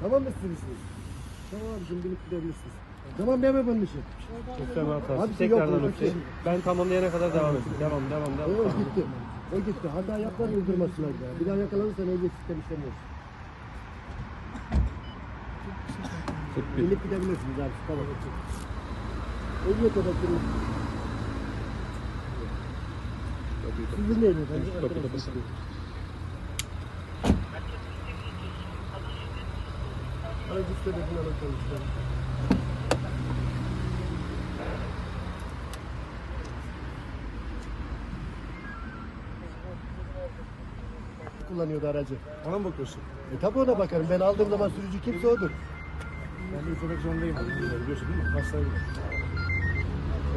Tamam mı sürüsünüz? Tamam abicim binip gidebilirsiniz. Tamam deme bunun için. Üfleme hatası. Abisi Tekrardan yok, yok. üfle. Ben tamamlayana kadar devam edin. Devam, devam, devam. O gitti. O gitti. Hata yapar öldürmezsinler ya. Bir daha yakalanırsan ehliyet sistem işlemiyorsun. 41. Binip gidebilirsiniz abi. Tamam. Ehliyet sürün. Sizin Aracı sebebini anlatalım işte. kullanıyordu aracı. Ona mı bakıyorsun? E tabi ona bakarım. Ben aldığım zaman sürücü kimse odur. Ben de üflemek zorundayım. Biliyorsun değil mi?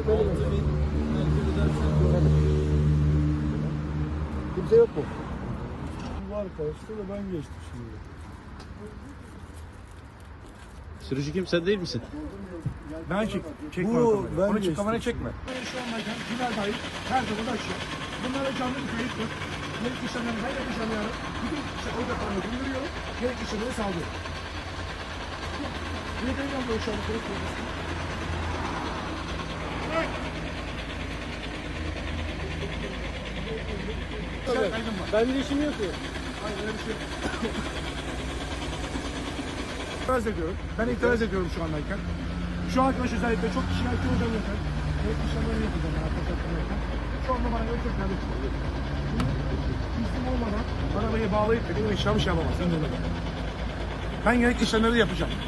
Efendim? Kimse yok mu? Var karşıda da ben geçtim şimdi. Sürücü kim sen değil misin? Ben çek, çekme Bu, Bu, ben Onu çek, geçtim. kamerayı çekme. Şu an ben final dahil her zaman açıyor. Bunlara canlı bir kayıt var. Gerekli işlemleri ben yapacağım yani. Bütün işte orada paramı bildiriyorum. Gerekli işlemleri sağlıyorum. Bir de ben şu an kayıt var. Ben bir işim yok ki. Hayır öyle bir şey yok. İtiraz ediyorum. Ben itiraz ediyorum şu andayken. Şu arkadaş özellikle çok şikayetçi yeter. Evet işlemleri yapacağım arkadaş yapacağım. Şu anda bana göre çok kardeşim. İstim olmadan arabayı bağlayıp benim işlem şey yapamaz. Ben gerekli işlemleri yapacağım.